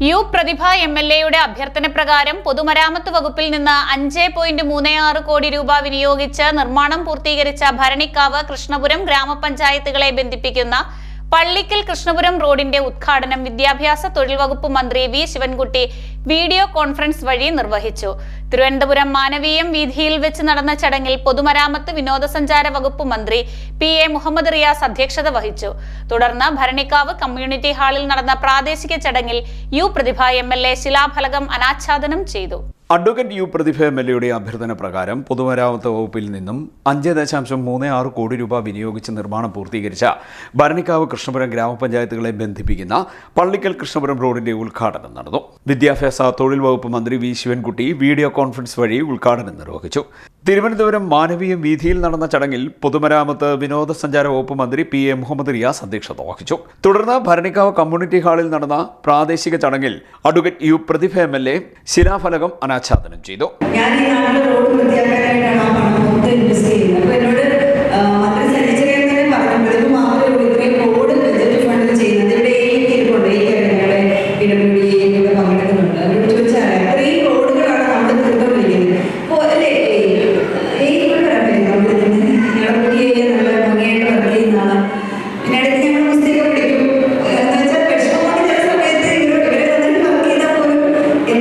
U Prathibha M L എയുടെ അഭ്യർത്ഥന പ്രകാരം പൊതുമരാമത്ത് വകുപ്പിൽ നിന്ന് അഞ്ച് പോയിന്റ് മൂന്ന് ആറ് കോടി രൂപ വിനിയോഗിച്ച് നിർമ്മാണം പൂർത്തീകരിച്ച ഭരണിക്കാവ് കൃഷ്ണപുരം ഗ്രാമപഞ്ചായത്തുകളെ ബന്ധിപ്പിക്കുന്ന പള്ളിക്കൽ കൃഷ്ണപുരം റോഡിന്റെ ഉദ്ഘാടനം വിദ്യാഭ്യാസ തൊഴിൽ വകുപ്പ് മന്ത്രി വി. ശിവൻകുട്ടി വീഡിയോ കോൺഫറൻസ് വഴി നിർവഹിച്ചു. തിരുവനന്തപുരം മാനവീയം വീതിയിൽ വെച്ച് നടന്ന ചടങ്ങിൽ പൊതുമരാമത്ത് വിനോദസഞ്ചാര വകുപ്പ് മന്ത്രി പി. എ. മുഹമ്മദ് റിയാസ് അധ്യക്ഷത വഹിച്ചു. തുടർന്ന് ഭരണിക്കാവ് കമ്മ്യൂണിറ്റി ഹാളിൽ നടന്ന പ്രാദേശിക ചടങ്ങിൽ U Prathibha M. L. A. ശിലാഫലകം അനാച്ഛാദനം ചെയ്തു. Advocate U Prathibha M L എയുടെ അഭ്യർത്ഥന പ്രകാരം പൊതുമരാമത്ത് വകുപ്പിൽ നിന്നും അഞ്ച് ദശാംശം മൂന്ന് ആറ് കോടി രൂപ വിനിയോഗിച്ച് നിർമ്മാണം പൂർത്തീകരിച്ച ഭരണിക്കാവ് കൃഷ്ണപുരം ഗ്രാമപഞ്ചായത്തുകളെ ബന്ധിപ്പിക്കുന്ന പള്ളിക്കൽ കൃഷ്ണപുരം റോഡിന്റെ ഉദ്ഘാടനം നടന്നു. വിദ്യാഭ്യാസ തൊഴിൽ വകുപ്പ് മന്ത്രി വി. ശിവൻകുട്ടി വീഡിയോ കോൺഫറൻസ് വഴി ഉദ്ഘാടനം നിർവഹിച്ചു. തിരുവനന്തപുരം മാനവീയ വീതിയിൽ നടന്ന ചടങ്ങിൽ പൊതുമരാമത്ത് വിനോദസഞ്ചാര വകുപ്പ് മന്ത്രി പി എ മുഹമ്മദ് റിയാസ് അധ്യക്ഷത വഹിച്ചു. തുടർന്ന് ഭരണിക്കാവ് കമ്മ്യൂണിറ്റി ഹാളിൽ നടന്ന പ്രാദേശിക ചടങ്ങിൽ advocate U Prathibha M L A ശിലാഫലകം അനാച്ഛാദനം ചെയ്തു.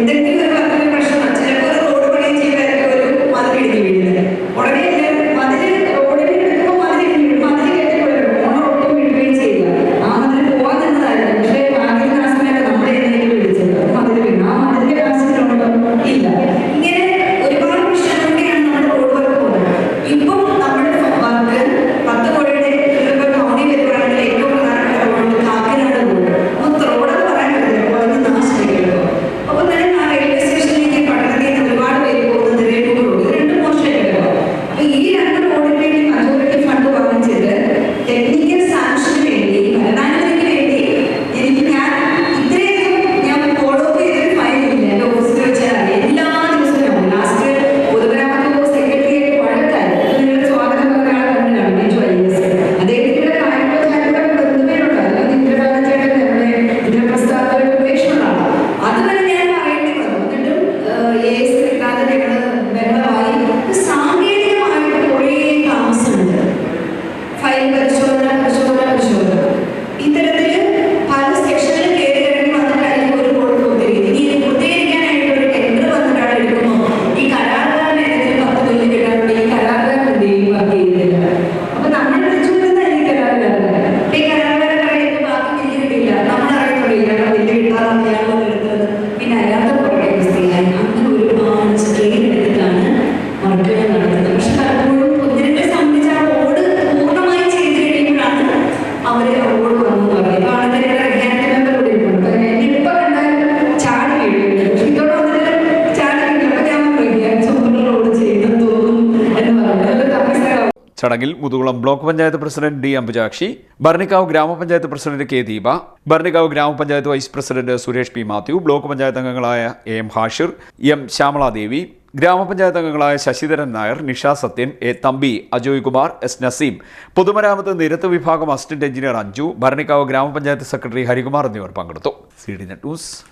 gente അവർ റോഡ് വന്നു കൂടി ഇരിപ്പുണ്ട് ഇപ്പൊ കണ്ടാൽ ചാടി വന്നിട്ട് ചാടി തോന്നുന്നു എന്ന് പറഞ്ഞു. ചടങ്ങിൽ Muthukulam block panchayat president D Ambujakshi Bharanikkavu gramapanchayat president K Deepa Bharanikkavu gramapanchayat vice president Suresh P Mathew block panchayat അംഗങ്ങളായ A M Hashir M Shyamaladevi gramapanchayat അംഗങ്ങളായ ശശിധരൻ നായർ നിഷ സത്യൻ എ തമ്പി അജോയ് കുമാർ എസ് നസീം പൊതുമരാമത്ത് നിരത്ത് വിഭാഗം അസിസ്റ്റന്റ് എഞ്ചിനീയർ അഞ്ജു ഭരണിക്കാവ് ഗ്രാമപഞ്ചായത്ത് സെക്രട്ടറി ഹരികുമാർ എന്നിവർ പങ്കെടുത്തു. C D news.